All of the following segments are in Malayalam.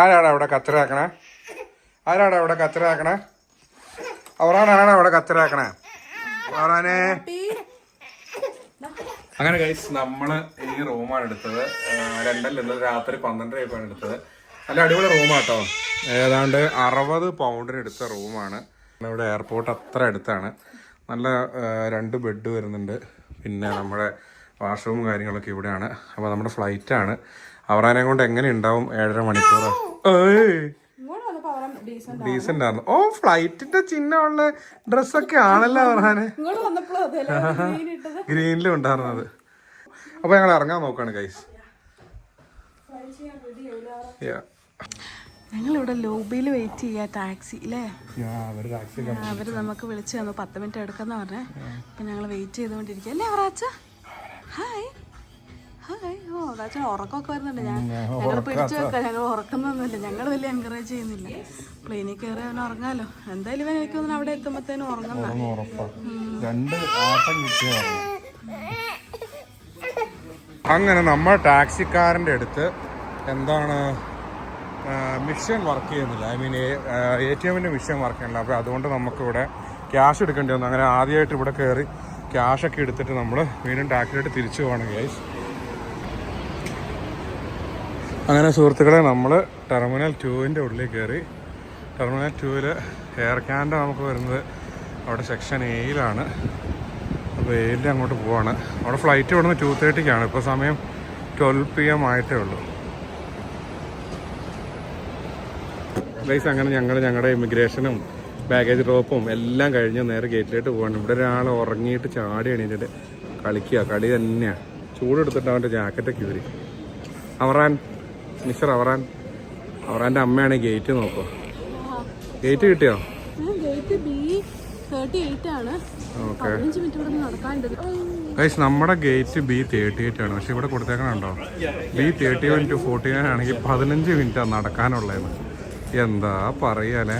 ആരാടാ അവിടെ കച്ചറാക്കണേ? ആരാടാ അവിടെ കച്ചറാക്കണേ? അവറാനാണ് അവിടെ കത്തിറാക്കണേ അവറാനെ അങ്ങനെ ഗൈസ് നമ്മൾ ഈ റൂമാണ് എടുത്തത്. ഇന്നലെ രാത്രി പന്ത്രണ്ടര ആയപ്പോഴാണ് എടുത്തത്. നല്ല അടിപൊളി റൂമാട്ടോ ഏതാണ്ട് അറുപത് പൗണ്ടിന് എടുത്ത റൂമാണ് നമ്മുടെ എയർപോർട്ട് അത്ര അടുത്താണ്. നല്ല രണ്ട് ബെഡ് വരുന്നുണ്ട്. പിന്നെ നമ്മുടെ വാഷ്റൂമും കാര്യങ്ങളൊക്കെ ഇവിടെയാണ്. അപ്പോൾ നമ്മുടെ ഫ്ലൈറ്റാണ് അവറാനെ കൊണ്ട് എങ്ങനെ ഉണ്ടാവും ഏഴര മണിക്കൂർ? ഡീസന്റ് ആയിരുന്നു. ഓ ഫ്ലൈറ്റിന്റെ ചിഹ്നമുള്ള ഡ്രസ്സൊക്കെ ആണല്ലോ അവറാനെ. ഗ്രീനിലും ഉണ്ടായിരുന്നത്. അപ്പൊ ഞങ്ങൾ ഇറങ്ങാൻ നോക്കാണ് ഗൈസ് ഞങ്ങളിവിടെ ലോബിയിൽ വെയിറ്റ് ചെയ്യാ ടാക്സി അല്ലേ അവർ നമുക്ക് വിളിച്ചു തന്നു പത്ത് മിനിറ്റ് എടുക്കുന്ന പറഞ്ഞേ. അപ്പൊ ഞങ്ങൾ വെയിറ്റ് ചെയ്തുകൊണ്ടിരിക്കുക അല്ലേ അവറാച്ച? ഹായ് ഓ ഉറക്കമൊക്കെ വരുന്നുണ്ട്. ഞാൻ ഞങ്ങൾ പിടിച്ചു വെക്കാം. ഞങ്ങൾ ഉറക്കുന്നൊന്നുമില്ല. ഞങ്ങൾ വലിയ എൻകറേജ് ചെയ്യുന്നില്ല. പ്ലെയിനിൽ കയറി അവൻ ഉറങ്ങാലോ? എന്തായാലും ഇവൻ എനിക്ക് തോന്നുന്നു അവിടെ എത്തുമ്പോഴത്തേനും ഉറങ്ങുന്ന രണ്ട് ആട്ടം കിട്ടിയ അങ്ങനെ നമ്മൾ ടാക്സിക്കാരന്റെ അടുത്ത് എന്താണ് മിഷൻ വർക്ക് ചെയ്യുന്നില്ല. ഐ മീൻ എ ടി എമ്മിന്റെ മിഷൻ വർക്ക് ചെയ്യുന്നില്ല. അപ്പോൾ അതുകൊണ്ട് നമുക്കിവിടെ ക്യാഷ് എടുക്കേണ്ടി വന്നു. അങ്ങനെ ആദ്യമായിട്ട് ഇവിടെ കയറി ക്യാഷൊക്കെ എടുത്തിട്ട് നമ്മൾ വീണ്ടും ടാക്സിയിലോട്ട് തിരിച്ചു പോകണം ഗൈസ് അങ്ങനെ സുഹൃത്തുക്കളെ നമ്മൾ ടെർമിനൽ ടുവിന്റെ ഉള്ളിൽ കയറി ടെർമിനൽ ടുവിൽ എയർ ക്യാന്റെ നമുക്ക് വരുന്നത് അവിടെ സെക്ഷൻ എയിലാണ് അപ്പോൾ എയിൽ അങ്ങോട്ട് പോവാണ്. അവിടെ ഫ്ലൈറ്റ് ഇവിടുന്ന് ടു തേർട്ടിക്കാണ് ഇപ്പോൾ സമയം ട്വൽവ് പി എം ആയിട്ടേ ഉള്ളൂ. ഗൈസ് അങ്ങനെ ഞങ്ങൾ ഞങ്ങളുടെ ഇമിഗ്രേഷനും ബാഗേജ് ഡ്രോപ്പും എല്ലാം കഴിഞ്ഞ് നേരെ ഗേറ്റിലേക്ക് പോവാണ്. ഇവിടെ ഒരാൾ ഉറങ്ങിയിട്ട് ചാടി എണീറ്റിട്ട് കളിക്കുക. കളി തന്നെയാണ് ചൂടെടുത്തിട്ട് അവന്റെ ജാക്കറ്റൊക്കെ ഊരി. അവറാൻ മിസ്റ്റർ അവറാൻ അവറാന്റെ അമ്മയാണ് ഗേറ്റ് നോക്കുക. ഗേറ്റ് കിട്ടിയോ? ഗേറ്റ് ബി തേർട്ടി എയ്റ്റ് ആണ്. ഗൈസ് നമ്മുടെ ഗേറ്റ് ബി തേർട്ടി എയ്റ്റ് ആണ്. പക്ഷെ ഇവിടെ കൊടുത്തേക്കണുണ്ടോ? B thirty one two forty nine ആണെങ്കിൽ പതിനഞ്ച് മിനിറ്റ് നടക്കാനുള്ളതെന്ന്. എന്താ പറയാലേ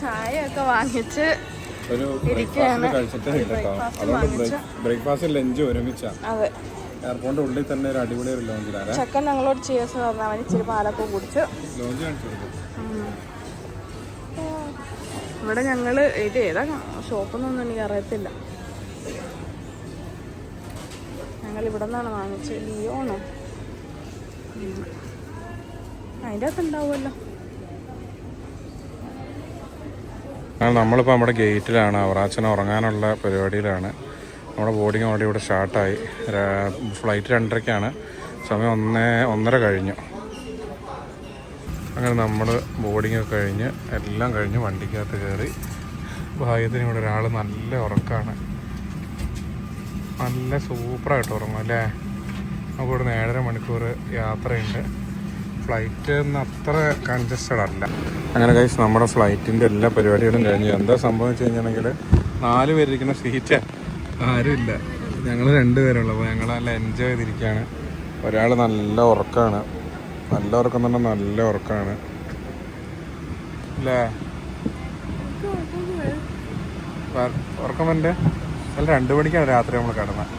ചായ ഒക്കെ വാങ്ങിച്ച് ഒരു ബ്രേക്ക്ഫാസ്റ്റ് കഴിച്ചിട്ട് ബ്രേക്ക്ഫാസ്റ്റ് ലഞ്ച് ഒരുമിച്ചാ. അതെ. എയർപോർട്ടിന്റെ ഉള്ളിൽ തന്നെ ഒരു അടിപൊളി ഒരു ലോഞ്ചിലാണ് ചക്കൻ ഞങ്ങളോട് അവൻ ഇച്ചിരി പാലൊക്കെ കുടിച്ച്. ലോഞ്ച് കാണിച്ചു ഇവിടെ ഞങ്ങൾ ഇത് ഏതാ ഷോപ്പൊന്നും എനിക്ക് അറിയത്തില്ല. ഞങ്ങൾ ഇവിടെ നിന്നാണ് വാങ്ങിച്ചത്. ലിയോണോ. അതിന്റെ അകത്ത് ഉണ്ടാവുമല്ലോ. നമ്മളിപ്പോൾ നമ്മുടെ ഗേറ്റിലാണ് അവറാച്ചന ഉറങ്ങാനുള്ള പരിപാടിയിലാണ്. നമ്മുടെ ബോർഡിങ് ഓൾറെഡി ഇവിടെ സ്റ്റാർട്ടായി. ഫ്ലൈറ്റ് രണ്ടരയ്ക്കാണ് സമയം ഒന്നേ ഒന്നര കഴിഞ്ഞു. അങ്ങനെ നമ്മൾ ബോർഡിംഗ് ഒക്കെ കഴിഞ്ഞ് എല്ലാം കഴിഞ്ഞ് വണ്ടിക്കകത്ത് കയറി. ഭാഗ്യത്തിന് ഇവിടെ ഒരാൾ നല്ല ഉറക്കമാണ് നല്ല സൂപ്പറായിട്ട് ഉറങ്ങും അല്ലേ? നമുക്ക് ഇവിടുന്ന് ഏഴര മണിക്കൂർ യാത്രയുണ്ട്. ഫ്ലൈറ്റ് അത്ര കൺജസ്റ്റഡ് അല്ല. അങ്ങനെ കഴിച്ച് നമ്മുടെ ഫ്ലൈറ്റിന്റെ എല്ലാ പരിപാടികളും കഴിഞ്ഞ്. എന്താ സംഭവം വെച്ച് കഴിഞ്ഞാണെങ്കിൽ നാല് പേരിരിക്കുന്ന സീറ്റ് ആരുമില്ല. ഞങ്ങൾ രണ്ടുപേരുള്ളൂ. അപ്പോൾ ഞങ്ങൾ നല്ല എൻജോയ് ചെയ്തിരിക്കുകയാണ്. ഒരാൾ നല്ല ഉറക്കമാണ് നല്ല ഉറക്കം തന്നെ നല്ല ഉറക്കമാണ് അല്ലേ? ഉറ- ഉറക്കം വേണ്ട അല്ല രണ്ട് മണിക്കാണ് രാത്രി നമ്മൾ കിടന്നത്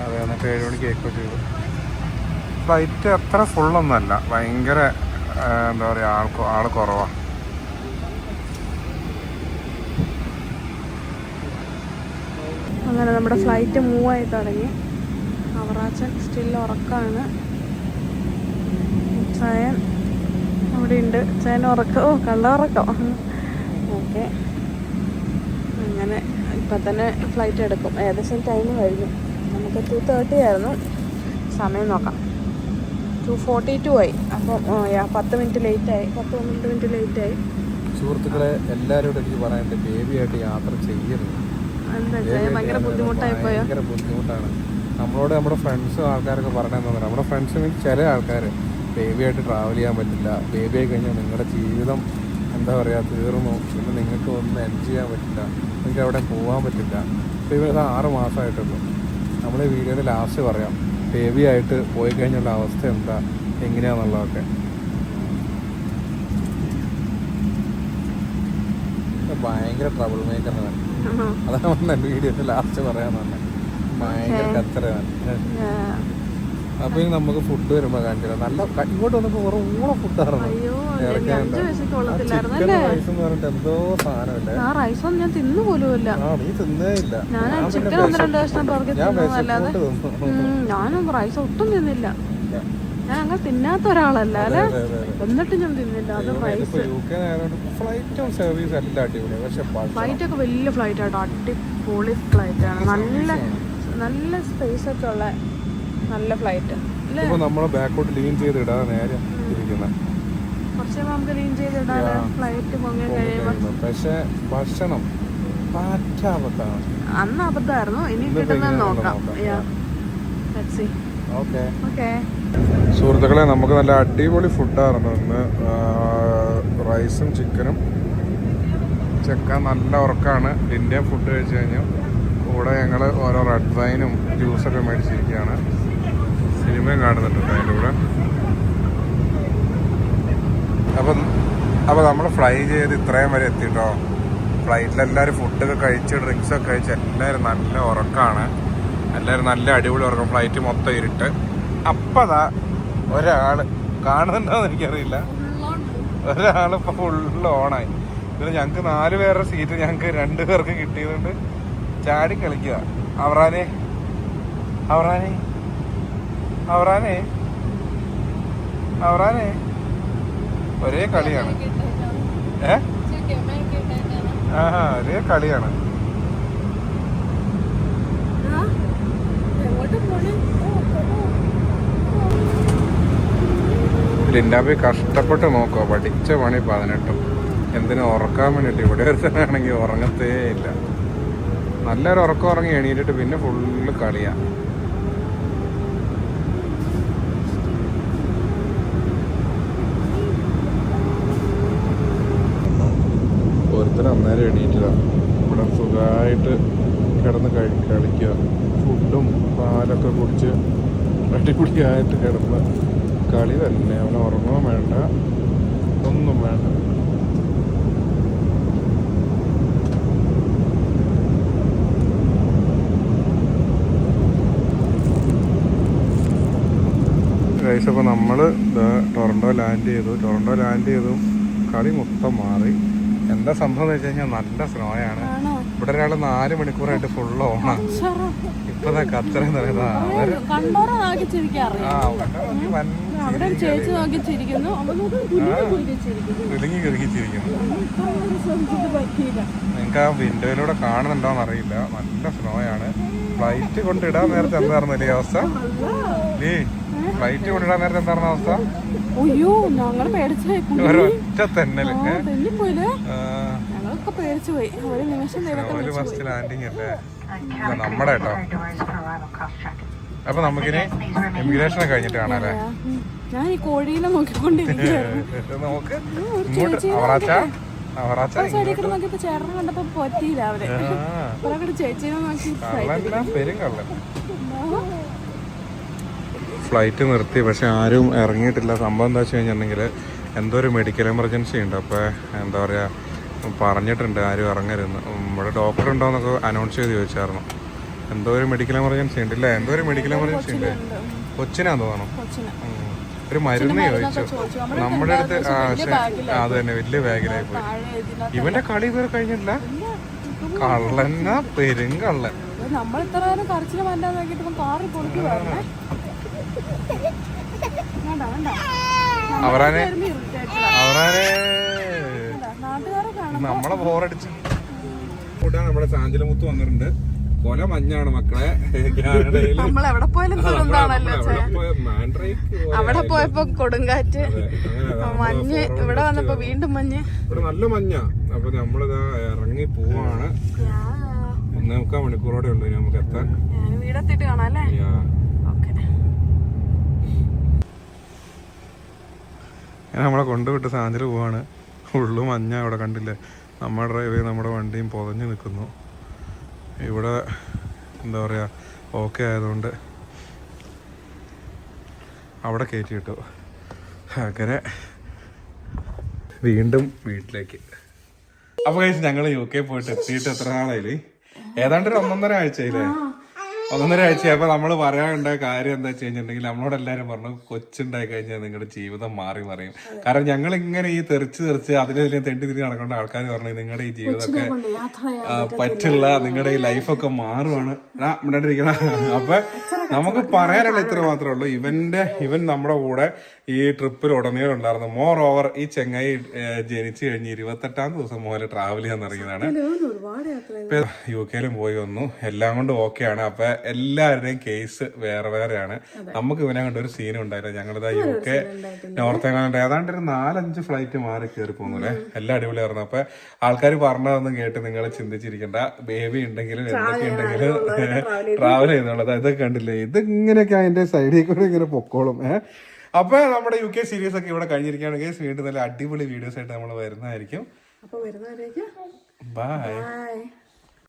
അതെ എന്നിട്ട് ഏഴ് മണിക്ക് കേക്ക് ചെയ്തു. ഫ്ലൈറ്റ് അത്ര ഫുള്ളൊന്നുമല്ല ഭയങ്കര എന്താ പറയുക ആൾ ആൾ കുറവാണ് അങ്ങനെ നമ്മുടെ ഫ്ലൈറ്റ് മൂവ് ആയി തുടങ്ങി. അവറാച്ചൻ സ്റ്റിൽ ഉറക്കമാണ് ചായൻ അവിടെ ഉണ്ട് ചായൻ ഉറക്കോ? കള്ള ഉറക്കോ? ഓക്കെ. അങ്ങനെ ഇപ്പം തന്നെ ഫ്ലൈറ്റ് എടുക്കും. ഏകദേശം ടൈം കഴിഞ്ഞു. നമുക്ക് ടു തേർട്ടി ആയിരുന്നു. സമയം നോക്കാം. ടു ഫോർട്ടി ടു ആയി. അപ്പം പത്ത് മിനിറ്റ് ലേറ്റ് ആയി. പത്ത് പന്ത്രണ്ട് മിനിറ്റ് ലേറ്റ് ആയി. സുഹൃത്തുക്കളെ എല്ലാവരോടും എനിക്ക് പറയാനുണ്ട് ബേബിയായിട്ട് യാത്ര ചെയ്യരുത്. ഭയങ്കര ബുദ്ധിമുട്ടാണ്. നമ്മളോട് നമ്മുടെ ഫ്രണ്ട്സും ആൾക്കാരൊക്കെ പറഞ്ഞാൽ നമ്മുടെ ഫ്രണ്ട്സ് മീൻസ് ചില ആൾക്കാർ ബേബിയായിട്ട് ട്രാവൽ ചെയ്യാൻ പറ്റില്ല. ബേബി ആയി കഴിഞ്ഞാൽ നിങ്ങളുടെ ജീവിതം എന്താ പറയുക തീർന്നു പിന്നെ നിങ്ങൾക്ക് ഒന്നും എൻജോയ് ചെയ്യാൻ പറ്റില്ല. നിങ്ങൾക്ക് അവിടെ പോകാൻ പറ്റില്ല. ഇപ്പോൾ ഇവിടെ ആറ് മാസമായിട്ടുള്ളൂ. നമ്മൾ ഈ വീഡിയോയിൽ ലാസ്റ്റ് പറയാം ബേബി ആയിട്ട് പോയി കഴിഞ്ഞുള്ള അവസ്ഥ എന്താ? എങ്ങനെയാണെന്നുള്ളതൊക്കെ ഭയങ്കര ട്രബിൾ മേക്കറാണ് അതാണ് പറഞ്ഞ വീഡിയോയുടെ ലാസ്റ്റ് പറയാൻ തന്നെ ഭയങ്കര കച്ചറയാണ്. അപ്പൊ ഇനി നമുക്ക് ഫുഡ് വരുമ്പോ കാണിച്ചില്ല നല്ല ഇങ്ങോട്ട് വന്നപ്പോ കുറെ ഊണ ഫുഡായിരുന്നു ചിക്കൻ റൈസ് എന്ന് പറഞ്ഞിട്ട് എന്തോ സാധനമില്ലേ? ആ റൈസൊന്നും ഞാൻ തിന്നു പോലുമില്ല ആ നീ തിന്നേ ഇല്ല. ഞാൻ ചിക്കൻ ഒന്ന് രണ്ട് കഷ്ണം ഞാൻ ഞാനും റൈസ് ഒട്ടും തിന്നില്ല. ഞാൻ അങ്ങനെ തിന്നാത്ത ഒരാളല്ല അല്ലേ. എന്നിട്ട് ഞാൻ തിന്നില്ല. അത് ഫ്ലൈറ്റും ഒക്കെ വലിയ ഫ്ലൈറ്റ് ആട്ടോ. അടിപൊളി ഫ്ലൈറ്റ് ആണ്. നല്ല നല്ല സ്പേസ് ഒക്കെ ഉള്ള നല്ല ഫ്ലൈറ്റ് നമ്മളെ ബാക്കോട്ട് ലീൻ ചെയ്ത് ഇടാതെ നേരെ കുറച്ച് നമുക്ക് ലീൻ ചെയ്തിടാതെ ഫ്ലൈറ്റ് പൊങ്ങി കഴിയുമ്പോ പക്ഷെ ഭക്ഷണം അന്ന് അബദ്ധമായിരുന്നു. ഇനി കിട്ടുന്നത് നോക്കാം. ലെറ്റ്സ് സീ സുഹൃത്തുക്കളെ നമുക്ക് നല്ല അടിപൊളി ഫുഡായിരുന്നു ഇന്ന്. റൈസും ചിക്കനും ചെക്ക നല്ല ഉറക്കാണ്. ഇന്ത്യൻ ഫുഡ് കഴിച്ചു കഴിഞ്ഞു. കൂടെ ഞങ്ങൾ ഓരോ റെഡ് വൈനും ജ്യൂസൊക്കെ മേടിച്ചിരിക്കുകയാണ്. സിനിമയും കാണുന്നുണ്ട് അതിന്റെ കൂടെ. അപ്പം അപ്പോൾ നമ്മൾ ഫ്ലൈ ചെയ്ത് ഇത്രയും വരെ എത്തിയിട്ടോ ഫ്ലൈറ്റിൽ എല്ലാവരും ഫുഡൊക്കെ കഴിച്ച് ഡ്രിങ്ക്സൊക്കെ കഴിച്ച് എല്ലാവരും നല്ല ഉറക്കമാണ് എല്ലാവരും നല്ല അടിപൊളി ഉറക്കം ഫ്ലൈറ്റ് മൊത്തം ഇരുട്ട്. അപ്പതാ ഒരാൾ കാണുന്നുണ്ടോന്ന് എനിക്കറിയില്ല. ഒരാൾ ഇപ്പോൾ ഫുള്ള് ഓണായി പിന്നെ ഞങ്ങൾക്ക് നാല് പേരുടെ സീറ്റ് ഞങ്ങൾക്ക് രണ്ട് പേർക്ക് കിട്ടിയതുകൊണ്ട് ചാടി കളിക്കുക. അവറാനെ. അവറാനെ. അവറാനെ. അവറാനെ. ഒരേ കളിയാണ്. ഏ? ആ ഒരേ കളിയാണ്. ലിൻഡാബി കഷ്ടപ്പെട്ട് നോക്കുക പഠിച്ച പണി പതിനെട്ടും. എന്തിനും ഉറക്കാൻ വേണ്ടിയിട്ട് ഇവിടെ ഒരുത്തനാണെങ്കിൽ ഉറങ്ങത്തേ ഇല്ല. നല്ലൊരു ഉറക്കം ഉറങ്ങി എണീറ്റിട്ട് പിന്നെ ഫുള്ള് കളിയാ. ഒരുത്തർ അന്നേരം എണീറ്റതാ ഇവിടെ സുഖമായിട്ട് കിടന്ന് കഴി കളിക്കുക. ഫുഡും പാലൊക്കെ കുടിച്ച് അടിപൊളിയായിട്ട് കിടന്ന് കളി തന്നെ. അവൻ ഉറങ്ങുകയും വേണ്ട. ഒന്നും വേണ്ട. ഗൈസ് അപ്പോൾ നമ്മൾ ടൊറൻഡോ ലാൻഡ് ചെയ്തു. ടൊറൻഡോ ലാൻഡ് ചെയ്തു. കളി മൊത്തം മാറി. എന്താ സംഭവം എന്ന് വെച്ച് കഴിഞ്ഞാൽ നല്ല സ്നോയാണ്. ഇവിടെ ഒരാൾ നാല് മണിക്കൂറായിട്ട് ഫുൾ ഓണാണ് ഇപ്പൊ ഖത്തർ എന്ന് പറയുന്നത് ആ വൻ അവിടെ ഒരു ചേച്ചി നോക്കി ചിരിക്കുന്നു നിങ്ങൾക്ക് ആ വിൻഡോയിലൂടെ കാണുന്നുണ്ടോന്ന് അറിയില്ല നല്ല സ്നോയാണ്. ഫ്ലൈറ്റ് കൊണ്ടിടാൻ നേരത്തെ എന്തായിരുന്നല്ലേ അവസ്ഥ? നീ ഫ്ലൈറ്റ് കൊണ്ടിടാൻ നേരത്തെ എന്തായിരുന്നു അവസ്ഥ? അയ്യോ ഒരൊറ്റ തെന്നൽ. ഏ? പോയി. ഒരു നിമിഷം ദൈവത്തെ ഒരു ഫസ്റ്റ് ലാൻഡിങ് അല്ലേ? നമ്മുടെ കേട്ടോ. അപ്പൊ നമുക്കിനി ഇമിഗ്രേഷൻ കഴിഞ്ഞിട്ട് കാണാല്ലേ ഉം. ഞാൻ ഈ കോഴീനെ നോക്കിക്കൊണ്ടിരിക്കുകയായിരുന്നു നോക്കിയപ്പോ ചേട്ടനെ കണ്ടപ്പോ പറ്റിയില്ല അവരെ. ചേച്ചീനെ നോക്കി പെരും ഫ്ലൈറ്റ് നിർത്തി പക്ഷെ ആരും ഇറങ്ങിയിട്ടില്ല. സംഭവം എന്താ വെച്ച് കഴിഞ്ഞിട്ടുണ്ടെങ്കിൽ എന്തോ ഒരു മെഡിക്കൽ എമർജൻസി ഉണ്ട്. അപ്പോൾ എന്താ പറയുക പറഞ്ഞിട്ടുണ്ട് ആരും ഇറങ്ങരുന്ന് ഇവിടെ ഡോക്ടർ ഉണ്ടോ എന്നൊക്കെ അനൗൺസ് ചെയ്ത് ചോദിച്ചായിരുന്നു. എന്തോ ഒരു മെഡിക്കൽ എമർജൻസി ഉണ്ട് ഇല്ലേ? എന്തോ ഒരു മെഡിക്കൽ എമർജൻസി ഉണ്ട് കൊച്ചിനാന്ന് ഉം. ഒരു മരുന്ന് ചോദിച്ചു. നമ്മുടെ അടുത്ത് ആ അത് തന്നെ വലിയ ബാഗിലായി പോയി. ഇവന്റെ കളി ഇതുവരെ കഴിഞ്ഞിട്ടില്ല. കള്ളന്ന പെരും കള്ളൻ. നമ്മൾ ഇത്ര നേരം നോക്കിയിട്ട് പൊളിക്ക് വരണേ. അവരാനെ അവരാനെ നമ്മളെ ബോറടിച്ച് കൂട്ടാൻ നമ്മുടെ സാഞ്ചലമുത്ത് വന്നിട്ടുണ്ട്. കൊല മഞ്ഞാണ് മക്കളെ. നമ്മൾ എവിടെ പോയാലും അവിടെ പോയപ്പോ കൊടുങ്കാറ്റ്. മഞ്ഞ് ഇവിടെ വന്നപ്പോ വീണ്ടും മഞ്ഞ്. ഇവിടെ നല്ല മഞ്ഞ. അപ്പൊ നമ്മളിതാ ഇറങ്ങി പോവാണ്. നമുക്ക് മണിക്കൂറോടെ ഉള്ളു നമുക്ക് എത്താൻ. വീടെത്തിട്ട് കാണാല്ലേ? കാണാം അല്ലേ നമ്മളെ കൊണ്ടുവിട്ട് സാഞ്ചൽ പോവാണ്. ഉള്ളു മഞ്ഞ അവിടെ കണ്ടില്ലേ? നമ്മുടെ ഡ്രൈവ് നമ്മുടെ വണ്ടിയും പൊതഞ്ഞു നിൽക്കുന്നു ഇവിടെ എന്താ പറയുക ഓക്കെ ആയതുകൊണ്ട് അവിടെ കയറ്റി കിട്ടു അങ്ങനെ വീണ്ടും വീട്ടിലേക്ക്. അപ്പൊ കഴിച്ച് ഞങ്ങൾ യു കെ പോയിട്ട് എത്തിയിട്ട് എത്ര നാളായില്ലേ? ഏതാണ്ട് ഒരു ഒന്നൊന്നര ആഴ്ചയില്ലേ? ആഴ്ച അപ്പൊ നമ്മൾ പറയാനുണ്ടായ കാര്യം എന്താ വെച്ച് കഴിഞ്ഞിട്ടുണ്ടെങ്കിൽ നമ്മളോട് എല്ലാരും പറഞ്ഞു കൊച്ചുണ്ടായി കഴിഞ്ഞാൽ നിങ്ങളുടെ ജീവിതം മാറി മറിയും. കാരണം ഞങ്ങൾ ഇങ്ങനെ ഈ തെറിച്ച് തെറിച്ച് അതിലെതിരെ തെണ്ടി തിരി നടക്കേണ്ട ആൾക്കാർ പറഞ്ഞു നിങ്ങളുടെ ഈ ജീവിതമൊക്കെ പറ്റില്ല നിങ്ങളുടെ ഈ ലൈഫൊക്കെ മാറുവാണ്. മിണ്ടാണ്ടിരിക്കണം. അപ്പൊ നമുക്ക് പറയാനുള്ള ഇത്ര മാത്രമേ ഉള്ളൂ. ഇവന്റെ ഇവൻ നമ്മുടെ കൂടെ ഈ ട്രിപ്പിൽ ഉടനീളം ഉണ്ടായിരുന്നു മോർ ഓവർ ഈ ചെങ്ങായി ജനിച്ചു കഴിഞ്ഞ് ഇരുപത്തെട്ടാം ദിവസം മുതൽ ട്രാവൽ ചെയ്യാൻ തുടങ്ങിയതാണ്. യു കെയിലും പോയി വന്നു. എല്ലാം കൊണ്ടും ആണ്. അപ്പൊ എല്ലാവരുടെയും കേസ് വേറെ വേറെയാണ്. നമുക്ക് ഇവനെ കണ്ട ഒരു സീനും ഉണ്ടായില്ല. ഞങ്ങളിതാ യു കെ നോർത്ത് ഇംഗ്ലണ്ട് ഏതാണ്ട് ഒരു നാലഞ്ച് ഫ്ലൈറ്റ് മാറി കയറി പോകുന്നില്ലേ എല്ലാം അടിപൊളിയായിരുന്നു അപ്പൊ ആൾക്കാർ പറഞ്ഞതൊന്നും കേട്ട് നിങ്ങൾ ചിന്തിച്ചിരിക്കണ്ട. ബേബി ഉണ്ടെങ്കിലും എന്തൊക്കെ ഉണ്ടെങ്കിലും ട്രാവൽ ചെയ്യുന്നുള്ളത്. ഇതൊക്കെ കണ്ടില്ലേ? ഇത് ഇങ്ങനെയൊക്കെ അതിന്റെ സൈഡിൽ കൂടെ ഇങ്ങനെ പൊക്കോളും. ഏഹ് അപ്പൊ നമ്മുടെ യു കെ സീരീസ് ഒക്കെ ഇവിടെ കഴിഞ്ഞിരിക്കുകയാണെങ്കിൽ വീണ്ടും നല്ല അടിപൊളി വീഡിയോസ് ആയിട്ട് നമ്മൾ വരുന്നതായിരിക്കും. അപ്പൊ വരുന്നതായിരിക്കും ബൈ ബൈ